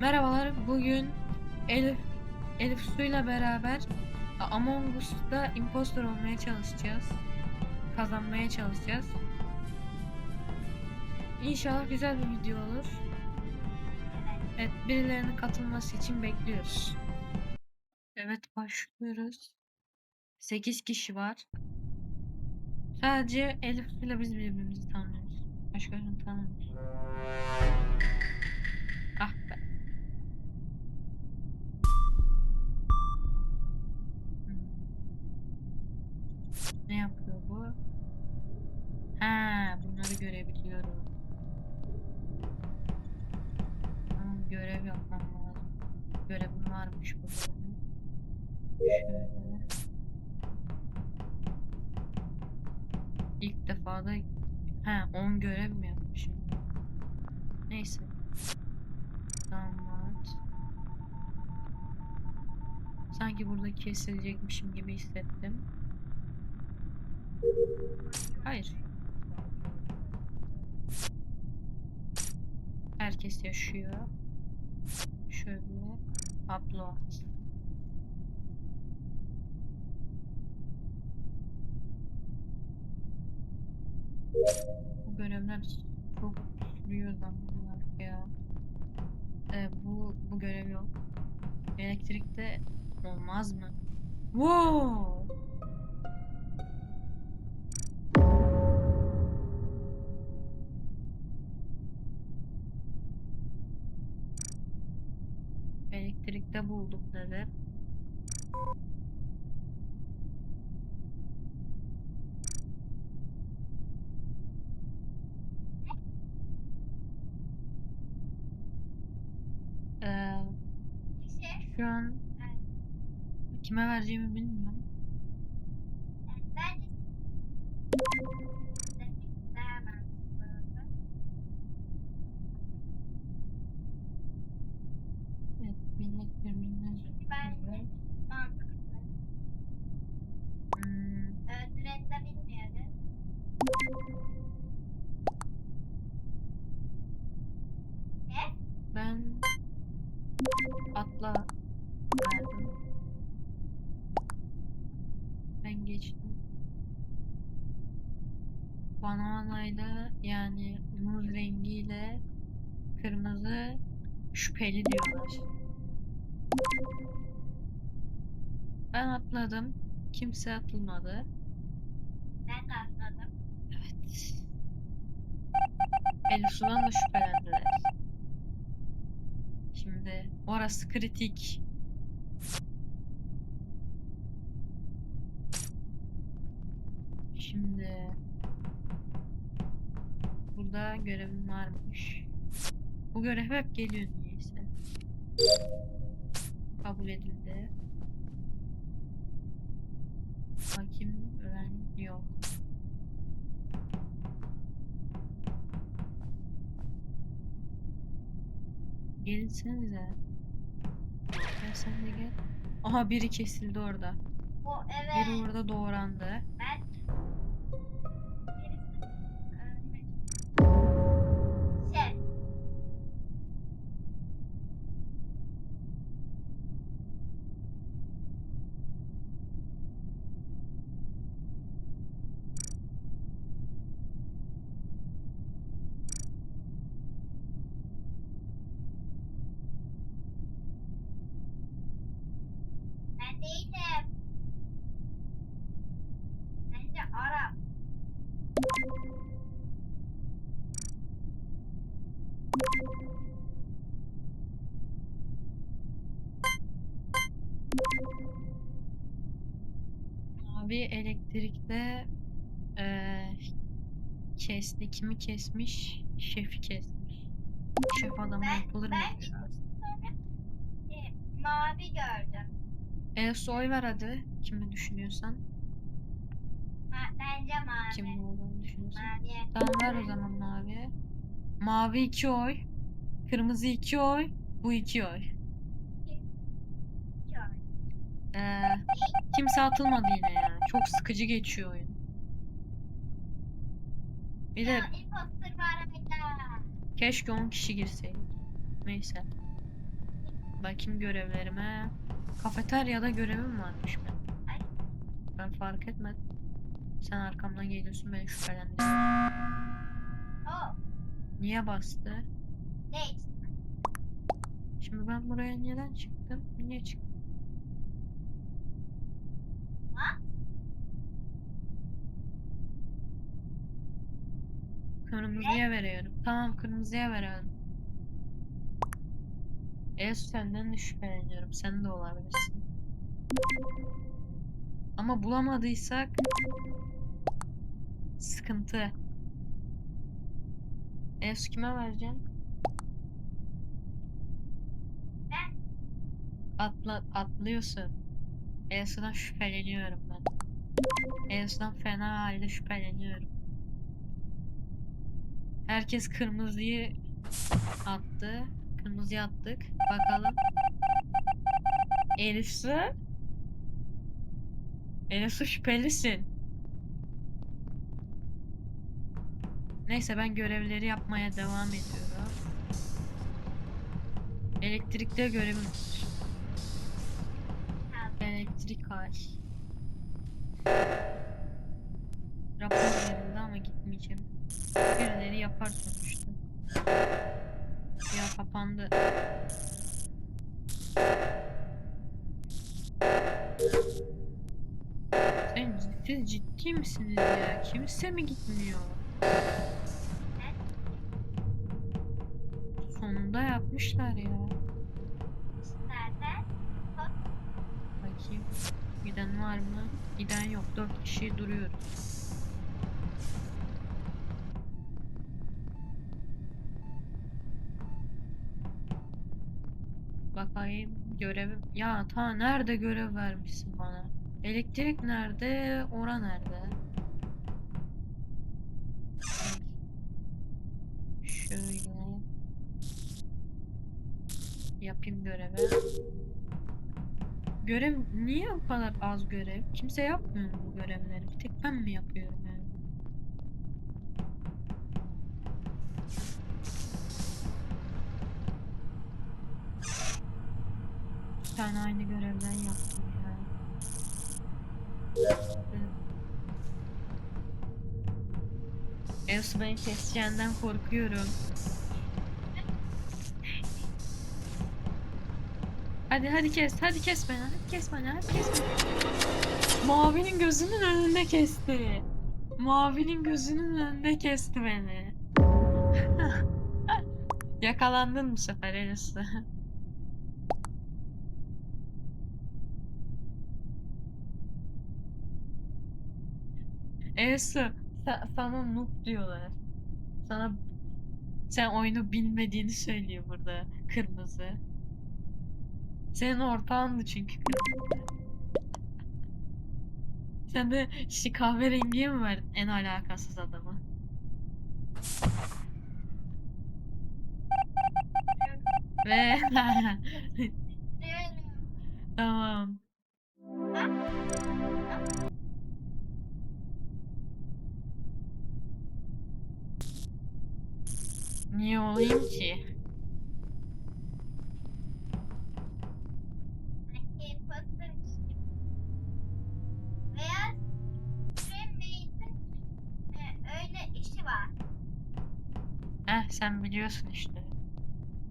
Merhabalar. Bugün Elif Elif Su'yla beraber Among Us'ta impostor olmaya çalışacağız. Kazanmaya çalışacağız. İnşallah güzel bir video olur. Evet, birilerinin katılması için bekliyoruz. Evet, başlıyoruz. 8 kişi var. Sadece Elif Su'yla biz birbirimizi tanıyoruz. Başkalarını tanımıyoruz. Ah be. Görebiliyorum. Tamam, görev yapmam lazım. Görevim varmış bu benim. Şöyle. İlk defa da ha 10 görev mi yapmışım? Neyse. Tamam. Sanki burada kesilecekmişim gibi hissettim. Hayır. Herkes yaşıyor. Şöyle upload. Bu görevler çok sürüyor zamanlar ya. Ee, bu bu görev yok. Elektrikte olmaz mı? Wow! Dedi. Ee, şu an kime vereceğimi bilmiyorum. Evet, millet birbirinden söylüyor. Hmm, ben atla verdim. Ben geçtim. Bananayla yani muz rengiyle kırmızı şüpheli diyorlar. Ben atladım. Kimse atılmadı. Evet. Elif Su'dan da şüphelendiler. Şimdi orası kritik. Şimdi burada görevim varmış. Bu görev hep geliyor edildi. Hakim öğren yok. Gelsenize. Gel sen de gel. Aha biri kesildi orada. Biri orada doğrandı. Abi elektrikte eee kesti. Kimi kesmiş? Şefi kesmiş. Şef adamı Ben- yapılır mı? ben- e, mavi gördüm. E soy ver hadi. Kimi düşünüyorsan. Ma bence mavi. Kimin olduğunu düşünüyorsan. Mavi. Tamam ver o zaman mavi. Mavi iki oy. Kırmızı iki oy. Bu iki oy. Ee, kimse atılmadı yine ya. Çok sıkıcı geçiyor oyun. Bir de Ya, imposter var hala. keşke 10 kişi girseydi. Neyse. Bakayım görevlerime. Kafeteryada görevim varmış. Ay. Ben fark etmedim. Sen arkamdan geliyorsun beni şüphelendim. Oh. Niye bastı? Ne? Şimdi ben buraya neden çıktım? Niye çıktım? Ha? Kırmızıya veriyorum. Tamam kırmızıya veriyorum. Evet senden de şüpheleniyorum. Sen de olabilirsin. Ama bulamadıysak sıkıntı. Evs kime vereceksin? Ben. Atla, atlıyorsun. Evs'den şüpheleniyorum ben. Evs'den fena halde şüpheleniyorum. Herkes kırmızıyı attı. Kırmızıya attık. Bakalım. Elif Su. Elif Su şüphelisin. Neyse ben görevleri yapmaya devam ediyorum. Elektrikte görevim var. Elektrik hal. Rapor verildi ama gitmeyeceğim. Birileri yapar sonuçta. Ya kapandı. Sen siz ciddi misiniz ya? Kimse mi gitmiyor? Sonunda yapmışlar ya. Bakayım. Giden var mı? Giden yok. Dört kişi duruyoruz. Görevim. Ya ta nerede görev vermişsin bana? Elektrik nerede? Ora nerede? Şöyle. Yapayım görevi. Görev niye bu kadar az görev? Kimse yapmıyor bu görevleri? Bir tek ben mi yapıyorum tane aynı görevden yaptım ya. Evsu beni keseceğinden korkuyorum. Hadi hadi kes, hadi kes beni, hadi kes beni, hadi kes beni. Mavinin gözünün önünde kesti. Mavinin gözünün önünde kesti beni. Yakalandın bu sefer Elis'le. Esu, sa- sana noob diyorlar. Sana sen oyunu bilmediğini söylüyor burada kırmızı. Senin ortağındı çünkü kırmızı. Sen de işte kahverengiye mi verdin en alakasız adamı? Ve tamam. Niye olayım ki? Heh sen biliyorsun işte.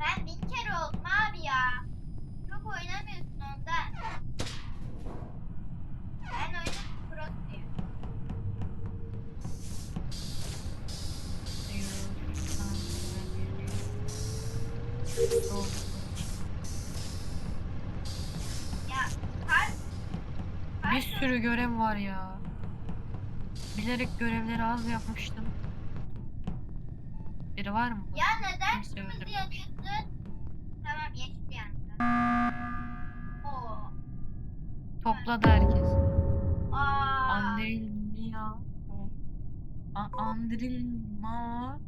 Ben bin kere oldum abi ya. Çok oynamıyorsun Bir sürü görev var ya. Bilerek görevleri az yapmıştım. Biri var mı? Ya neden kırmızı yanıyorsun? Tamam yeşil yandı. Oo. Topladı herkes. Aa. Andrilma. A- Andrilma.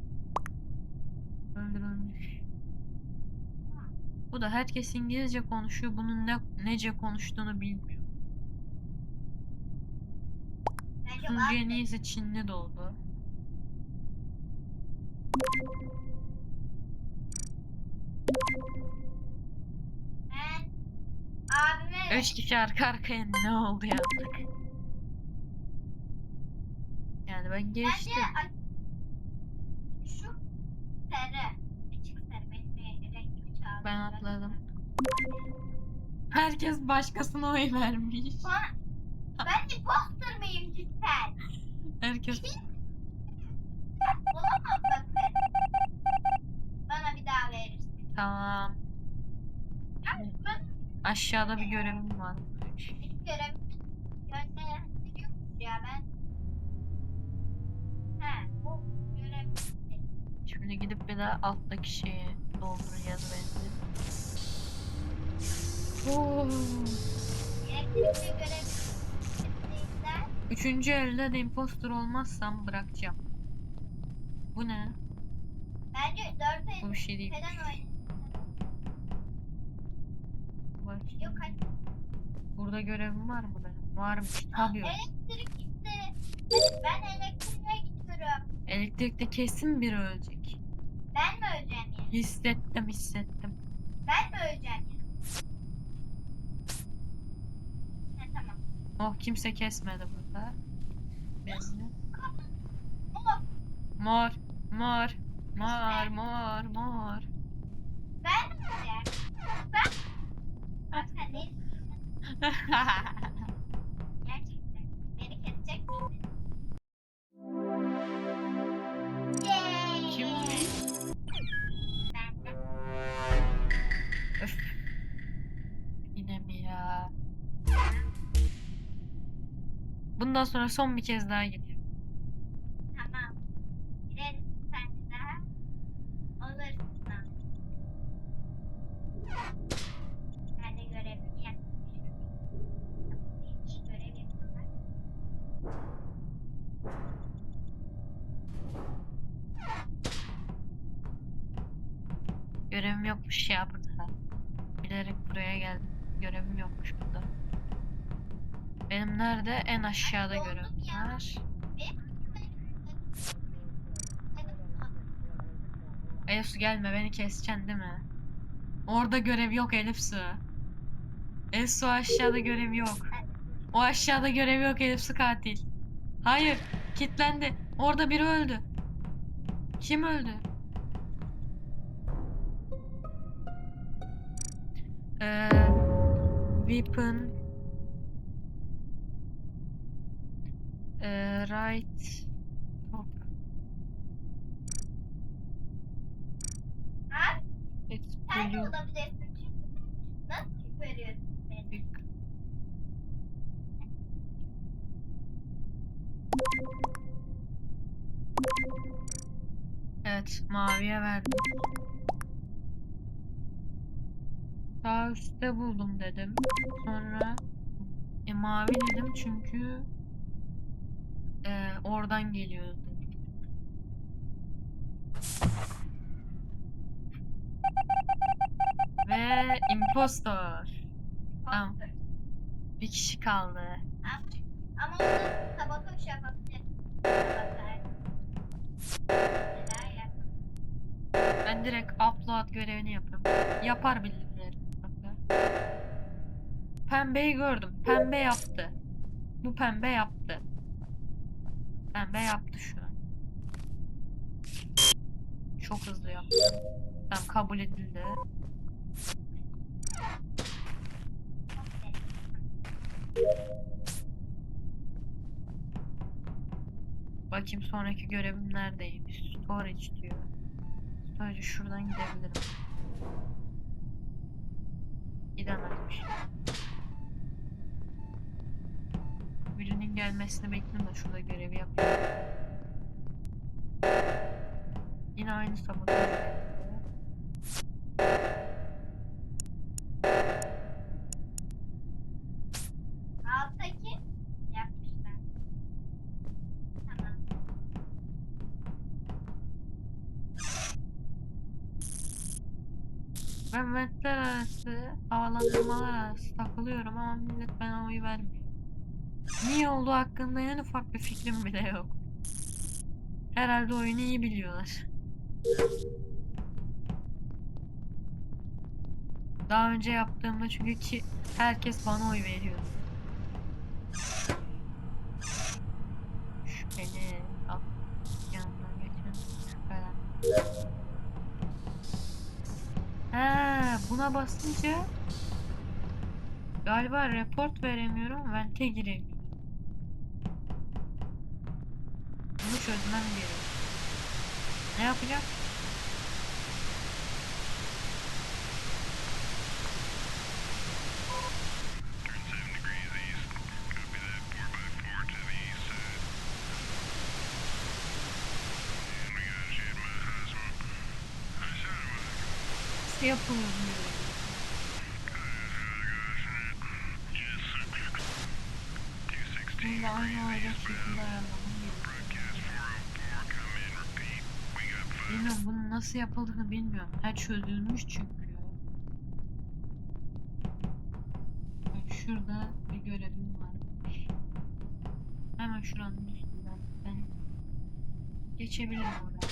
Öldürülmüş. Bu da herkes İngilizce konuşuyor. Bunun ne nece konuştuğunu bilmiyor. Bence var. niyeyse Çinli doldu. He? Üç kişi arka arkaya ne oldu ya? Yani ben Bence geçtim. a- şu sarı. Ben atladım. Herkes başkasına oy vermiş. Ben imposter mıyım cidden? Herkes Olamam bakın. Bana bir daha verirsin. tamam. Aşağıda bir görevim var. benim görevimi yönlendiriyormuş ya ben. He bu görev. Şimdi gidip bir daha alttaki şeye dolduracağız bence. Oo. Üçüncü elde de imposter olmazsam bırakacağım. Bu ne? bence dört Bu bir şey değil. Bak. Yok hadi. Burada görevim var mı benim? Varmış. Tabii yok. Elektrik gitti. Ben elektriğe gidiyorum. Elektrikte kesin biri ölecek. Ben mi öleceğim yani? Hissettim hissettim. Ben mi öleceğim? Ha, tamam. Oh kimse kesmedi burada. Ama Mor, mor, mor, mor, mor. ben mi öleceğim? Ben? Bak sen ne sonra son bir kez daha gidiyor. Tamam. Gireriz sen de sen. Ben de görevimi yapmışım. İyi görev. Görevim yokmuş ya burada. Bilerek buraya geldim. Görevim yokmuş burada. Benim nerede? En aşağıda görevim var. Elif gelme beni keseceksin değil mi? Orada görev yok Elif su. Elif su aşağıda görev yok. O aşağıda görev yok Elif su katil. Hayır kilitlendi. Orada biri öldü. Kim öldü? Ee, weapon ee, right top Ha? Sen de Explode olabilirsin çünkü nasıl görüyorsun beni? Evet, maviye verdim. Sağ üstte buldum dedim. Sonra e, mavi dedim çünkü e, oradan geliyordu. Ve impostor. Tamam. Bir kişi kaldı. Ama onu sabotaj yapabilir. Sabotaj. Neler yap? Ben direkt upload görevini yapıyorum. Yapar bildikleri. Pembeyi gördüm. Pembe yaptı. Bu pembe yaptı. Pembe yaptı şu an. Çok hızlı yaptı. Tamam kabul edildi. Bakayım sonraki görevim neredeymiş. Storage diyor. Storage şuradan gidebilirim. Gelmesini bekliyorum da şurada görevi yapıyorum. Yine aynı sabotaj yapıyor. Alttaki yapmışlar. Tamam. Ben ventler arası, havalandırmalar arası takılıyorum ama millet bana oy vermiyor. Niye olduğu hakkında en ufak bir fikrim bile yok. Herhalde oyunu iyi biliyorlar. Daha önce yaptığımda çünkü ki herkes bana oy veriyor. Şüpheli. Al. Yanından geçen şüphelen. Ha, buna basınca galiba report veremiyorum. Vente giremiyorum. Bunu çözmem gerek. Ne yapacağım? Yapılıyor bu görev? Bunu da aynı olacak şekilde ayarlamam gerekiyor. Bilmiyorum bunun nasıl yapıldığını bilmiyorum. Ha çözülmüş çünkü. Bak şurada bir görevim var. Hemen şuranın üstünden ben geçebilirim oraya.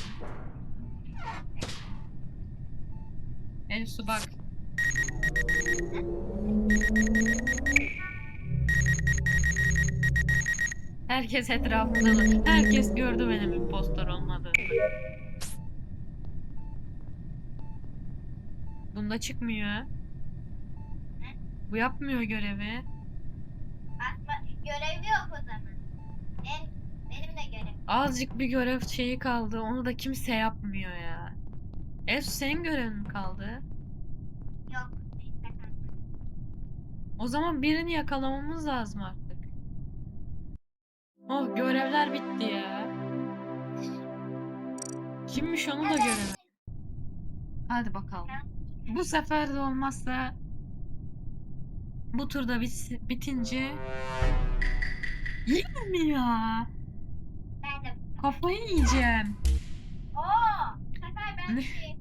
Elsu bak. Herkes etrafımda da. Herkes gördü benim impostor olmadığımı. Bunda çıkmıyor. Bu yapmıyor görevi. Atma, görevi yok o zaman. Ben, benim de görevim. Azıcık bir görev şeyi kaldı. Onu da kimse yapmıyor ya. Elsu senin görevin mi kaldı? Yok. O zaman birini yakalamamız lazım artık. Oh görevler bitti ya. Kimmiş onu da görelim. Hadi bakalım. Bu sefer de olmazsa bu turda bit- bitince Yine mi ya? Ben de. Kafayı yiyeceğim. Oo! Sefer ben Ne? bir şey.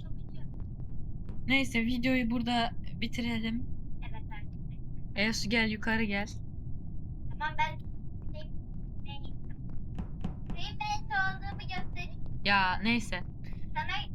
Neyse videoyu burada bitirelim. Evet arkadaşlar. Elsu gel yukarı gel. Tamam ben şey, ne Treatment olduğumu göstereyim. Ya neyse.